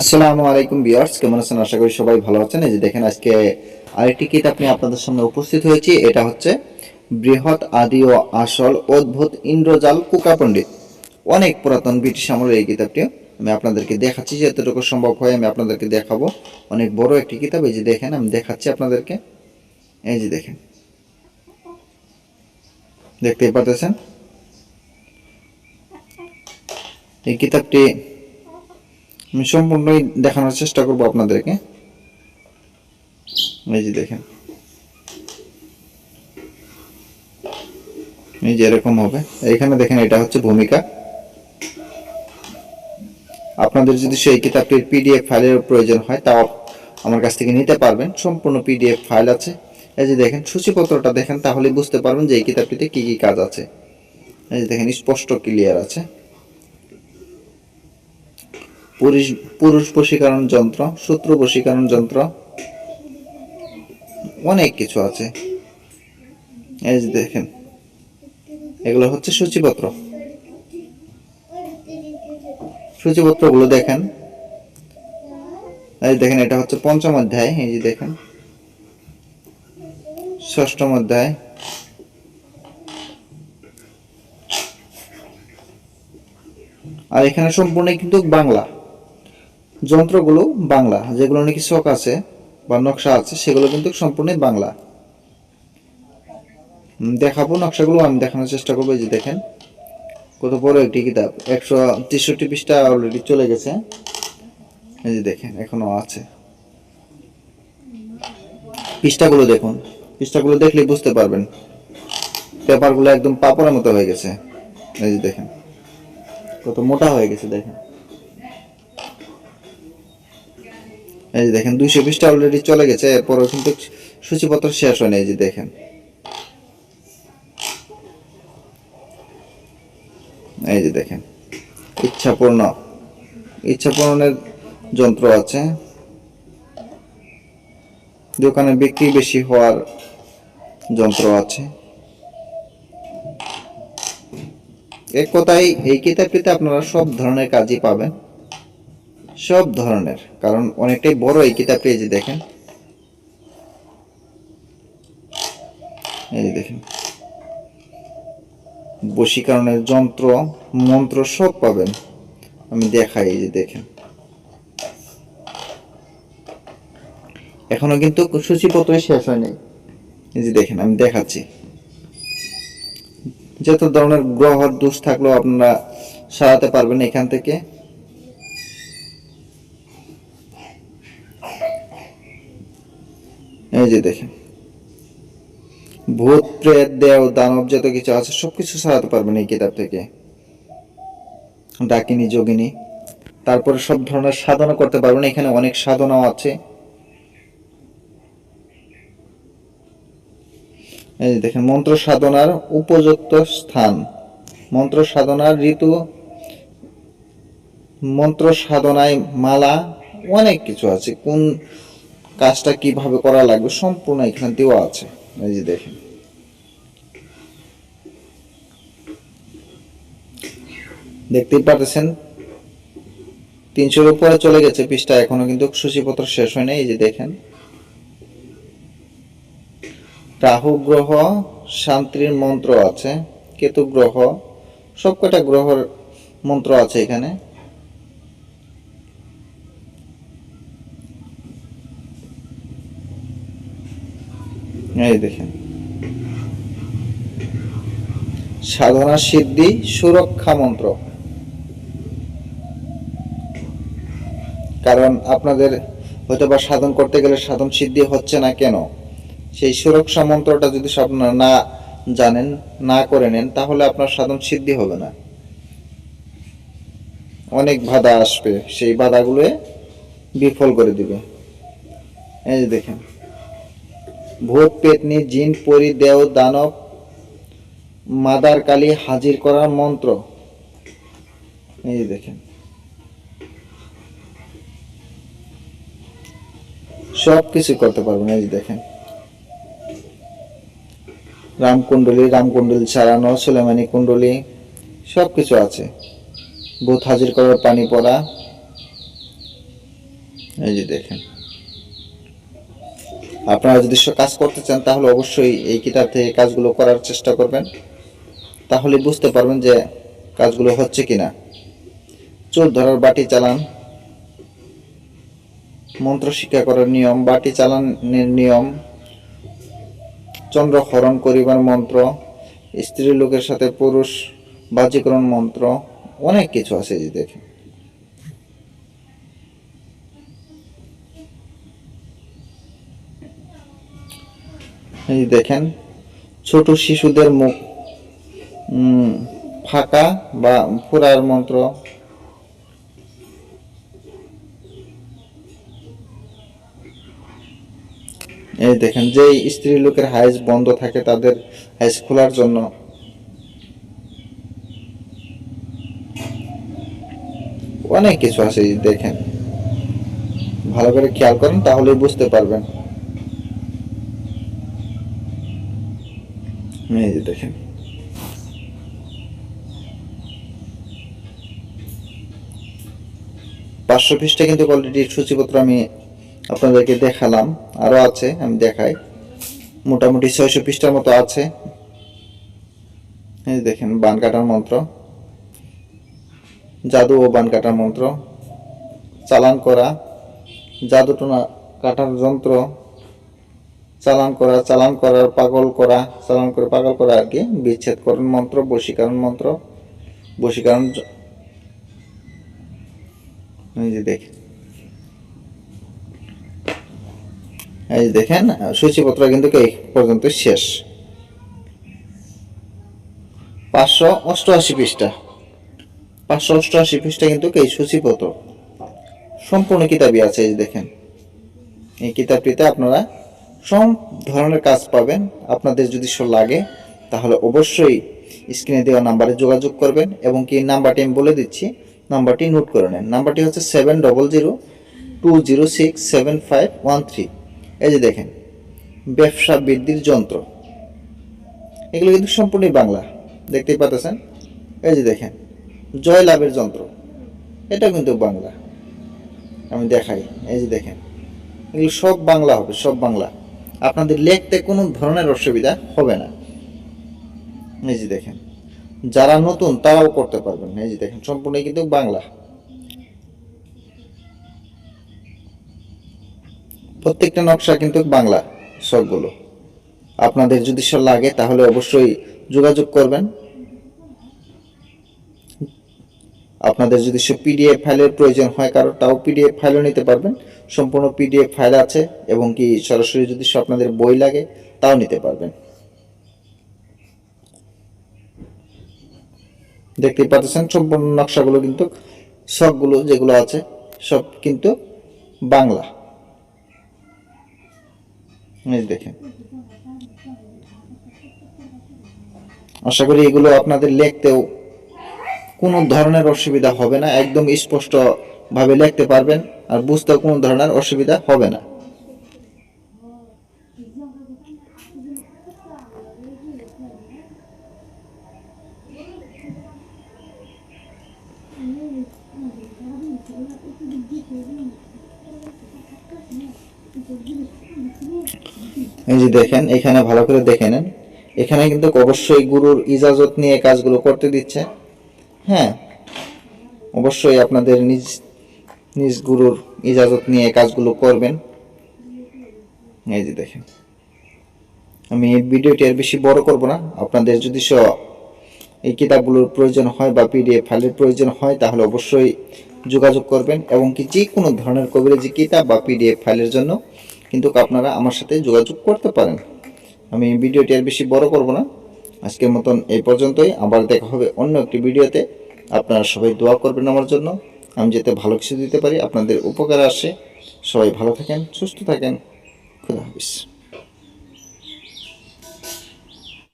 আসসালামু আলাইকুম বিয়ার্স কেমন আছেন? আশা করি সবাই ভালো আছেন। এই যে দেখেন, আজকে আরেকটি কিতাব নিয়ে আপনাদের সামনে উপস্থিত হয়েছি। এটা হচ্ছে বৃহৎ আদি ও আসল অদ্ভুত ইন্দ্রজাল কুকা পণ্ডিত। অনেক পুরাতন ব্রিটিশ আমলের এই কিতাবটি আমি আপনাদেরকে দেখাচ্ছি। যতটুকু সম্ভব হয় আমি আপনাদেরকে দেখাবো। অনেক বড় একটি কিতাব। এই যে দেখেন, আমি দেখাচ্ছি আপনাদেরকে। এই যে দেখেন। দেখতেই পারতেছেন? এই কিতাবটি আমি সম্পূর্ণই দেখানোর চেষ্টা করব আপনাদেরকে। এই যে দেখেন। এই যে এরকম হবে। এখানে দেখেন এটা হচ্ছে ভূমিকা। আপনাদের যদি সেই কিতাবটির পিডিএফ ফাইলের প্রয়োজন হয়, তাও আমার কাছ থেকে নিতে পারবেন। সম্পূর্ণ পিডিএফ ফাইল আছে। এই যে দেখেন, সূচিপত্রটা দেখেন তাহলে বুঝতে পারবেন যে এই কিতাবটিতে কি কি কাজ আছে। এই যে দেখেন, স্পষ্ট ক্লিয়ার আছে। পুরুষ পুরুষ বশীকরণ যন্ত্র, শত্রু বশীকরণ যন্ত্র, অনেক কিছু আছে। এই যে দেখেন, এগুলো হচ্ছে সূচিপত্র। সূচিপত্রগুলো দেখেন। এই দেখেন, এটা হচ্ছে পঞ্চম অধ্যায়। এই যে দেখেন ষষ্ঠম অধ্যায়। আর এখানে সম্পূর্ণ কিন্তু বাংলা। যন্ত্রগুলো বাংলা, যেগুলো নাকি শখ আছে বা নকশা আছে, সেগুলো কিন্তু সম্পূর্ণ বাংলা। দেখাবো নকশাগুলো, আমি দেখানোর চেষ্টা করব যে দেখেন। কত বড় একটি কিতাব, একশো তেষট্টি পৃষ্ঠা অলরেডি চলে গেছে। এই যে দেখেন, এখনও আছে। পৃষ্ঠাগুলো দেখুন, পৃষ্ঠাগুলো দেখলে বুঝতে পারবেন। পেপারগুলো একদম পাপড়ের মতো হয়ে গেছে। এই যে দেখেন, কত মোটা হয়ে গেছে, দেখেন। এই যে দেখেন, দুইশো পৃষ্ঠা অলরেডি চলে গেছে, এরপরও কিন্তু সূচিপত্র শেষ হয়নি, এই যে দেখেন। এই যে দেখেন ইচ্ছা পূর্ণ ইচ্ছা পূরণের যন্ত্র আছে। দোকানে বিক্রি বেশি হওয়ার যন্ত্র আছে। এক কথায় এই কিতাবটিতে আপনারা সব ধরনের কাজই পাবেন। সব ধরনের, কারণ অনেকটাই বড় এই কিতাবটি, এই যে দেখেন। এই যে দেখেন। বশীকরণের যন্ত্র, মন্ত্র সব পাবেন। আমি দেখাই, এই যে দেখেন। এখনও কিন্তু সূচিপত্র শেষ হয়নি এই যে দেখেন, আমি দেখাচ্ছি। যত ধরনের গ্রহ দোষ থাকলেও আপনারা সারাতে পারবেন এখান থেকে। এই যে দেখেন। ভূত, প্রেত, দেও, দানব যত কিছু আছে, সবকিছু সারাতে পারবেন এই কিতাব থেকে। ডাকিনী, যোগিনী, তারপরে সব ধরনের সাধনা করতে পারবেন। এখানে অনেক সাধনাও আছে। এই যে দেখেন, মন্ত্র সাধনার উপযুক্ত স্থান। মন্ত্র সাধনার ঋতু, মন্ত্র সাধনায় মালা, অনেক কিছু আছে। কোন কাজটা কীভাবে করা লাগবে সম্পূর্ণ এখান দেওয়া আছে। এই যে দেখেন। দেখতেই পাচ্ছেন তিনশোর উপরে চলে গেছে পৃষ্ঠা এখনও কিন্তু সূচিপত্র শেষ হয় নাই এই যে দেখেন। রাহু গ্রহ, শান্তির মন্ত্র আছে, কেতু গ্রহ, সবকটা গ্রহর মন্ত্র আছে এখানে। এই দেখেন। সাধনা সিদ্ধি সুরক্ষা মন্ত্র। কারণ আপনাদের হয়তো বা সাধন করতে গেলে সাধন সিদ্ধি হচ্ছে না কেন? সেই সুরক্ষা মন্ত্রটা যদি আপনারা না জানেন, না করে নেন, তাহলে আপনার সাধন সিদ্ধি হবে না। অনেক বাধা আসবে, সেই বাধাগুলো বিফল করে দিবে। এই যে দেখেন। ভূত পেতনি, জিন, পরি, দেও, দানব মাদার কালী হাজির করার মন্ত্র। এই দেখেন। সব কিছু করতে পারবেন, এই দেখেন। রামকুণ্ডলী রামকুণ্ডলী ছাড়ানো, সুলেমানি কুণ্ডলী সব কিছু আছে। ভূত হাজির করার পানি পড়া। এই যে দেখেন। আপনারা যদি কাজ করতে চান, তাহলে অবশ্যই এই কিতাব থেকে কাজগুলো করার চেষ্টা করবেন। তাহলে বুঝতে পারবেন যে কাজগুলো হচ্ছে কিনা। চোর ধরার বাটি চালান। মন্ত্র শিক্ষা করার নিয়ম, বাটি চালানের নিয়ম। চন্দ্র হরণ করিবার মন্ত্র। স্ত্রী লোকের সাথে পুরুষ বাজিকরণ মন্ত্র। অনেক কিছু আছে এই যে এই দেখেন, ছোট শিশুদের মুখ ফাঁকা বা ফোড়ার মন্ত্র। এই দেখেন যে স্ত্রী লোকের হাইজ বন্ধ থাকে, তাদের হাইজ খোলার জন্য। অনেক কিছু আছে দেখেন। ভালো করে খেয়াল করেন, তাহলেই বুঝতে পারবেন। এই যে দেখেন। পাঁচশো পৃষ্ঠা কিন্তু অলরেডি সূচিপত্র আমি আপনাদেরকে দেখালাম। আরও আছে, আমি দেখাই। মোটামুটি ছয়শো পৃষ্ঠার মতো আছে। এই দেখেন, বান কাটার মন্ত্র। জাদু ও বান কাটার মন্ত্র। চালান করা। জাদু টোনা কাটার যন্ত্র। চালান করা, চালান করার পাগল করা, চালান করে পাগল করা আর কি বিচ্ছেদকরণ মন্ত্র, বশীকরণ মন্ত্র, বশীকরণ এই দেখেন। এই দেখেন, সূচিপত্র কিন্তু এই পর্যন্ত শেষ। পাঁচশো অষ্টআশি পৃষ্ঠা। পাঁচশো অষ্টআশি পৃষ্ঠা কিন্তু এই সূচিপত্র। সম্পূর্ণ কিতাবই আছে এই দেখেন। এই কিতাবটিতে আপনারা সব ধরনের কাজ পাবেন। আপনাদের যদি সব লাগে, তাহলে অবশ্যই স্ক্রিনে দেওয়া নাম্বারে যোগাযোগ করবেন এবং কি নাম্বারটি আমি বলে দিচ্ছি, নাম্বারটি নোট করে নেন। নাম্বারটি হচ্ছে seven double zero two zero six seven five one three এই যে দেখেন, ব্যবসা বৃদ্ধির যন্ত্র। এগুলো কিন্তু সম্পূর্ণই বাংলা, দেখতেই পাচ্ছেন? এই যে দেখেন, জয় লাভের যন্ত্র। এটা কিন্তু বাংলা। আমি দেখাই, এই যে দেখেন, এগুলো সব বাংলা হবে, সব বাংলা। আপনাদের লিখতে কোনো ধরনের অসুবিধা হবে না। এই দেখেন, যারা নতুন তারাও করতে পারবেন। এই যে দেখেন, সম্পূর্ণ কিন্তু বাংলা। প্রত্যেকটা নকশা কিন্তু বাংলা সবগুলো। আপনাদের যদি লাগে, তাহলে অবশ্যই যোগাযোগ করবেন। আপনাদের যদি সে পিডিএফ ফাইলের প্রয়োজন হয় কারও, তাও পিডিএফ ফাইলও নিতে পারবেন। সম্পূর্ণ পিডিএফ ফাইল আছে এবং কি সরাসরি যদি সব আপনাদের বই লাগে, তাও নিতে পারবেন। দেখতে পাচ্ছেন, সম্পূর্ণ নকশাগুলো কিন্তু, সবগুলো যেগুলো আছে, সব কিন্তু বাংলা। দেখেন। আশা করি এগুলো আপনাদের লিখতেও কোনো ধরনের অসুবিধা হবে না, একদম স্পষ্ট ভাবে লিখতে পারবেন আর বুঝতেও কোনো ধরনের অসুবিধা হবে না। এই যে দেখেন, এখানে ভালো করে দেখে নেন। এখানে কিন্তু অবশ্যই গুরুর ইজাজত নিয়ে কাজগুলো করতে দিচ্ছে। হ্যাঁ অবশ্যই আপনাদের নিজ নিজ গুরুর ইজাজত নিয়ে কাজগুলো করবেন। এই যে দেখেন, আমি ভিডিওটি আর বেশি বড় করব না। আপনাদের যদি স, এই কিতাবগুলোর প্রয়োজন হয় বা পিডিএফ ফাইলের প্রয়োজন হয়, তাহলে অবশ্যই যোগাযোগ করবেন এবং কি যে কোনো ধরনের কবিরাজি কিতাব বা পিডিএফ ফাইলের জন্য কিন্তু আপনারা আমার সাথে যোগাযোগ করতে পারেন। আমি ভিডিওটি আর বেশি বড় করব না। আজকের মতন এই পর্যন্তই। আবার দেখা হবে অন্য একটি ভিডিওতে। আপনারা সবাই দোয়া করবেন আমার জন্য। আমি যাতে ভালো কিছু দিতে পারি, আপনাদের উপকারে আসে। সবাই ভালো থাকেন, সুস্থ থাকেন। খুদা হাফিজ।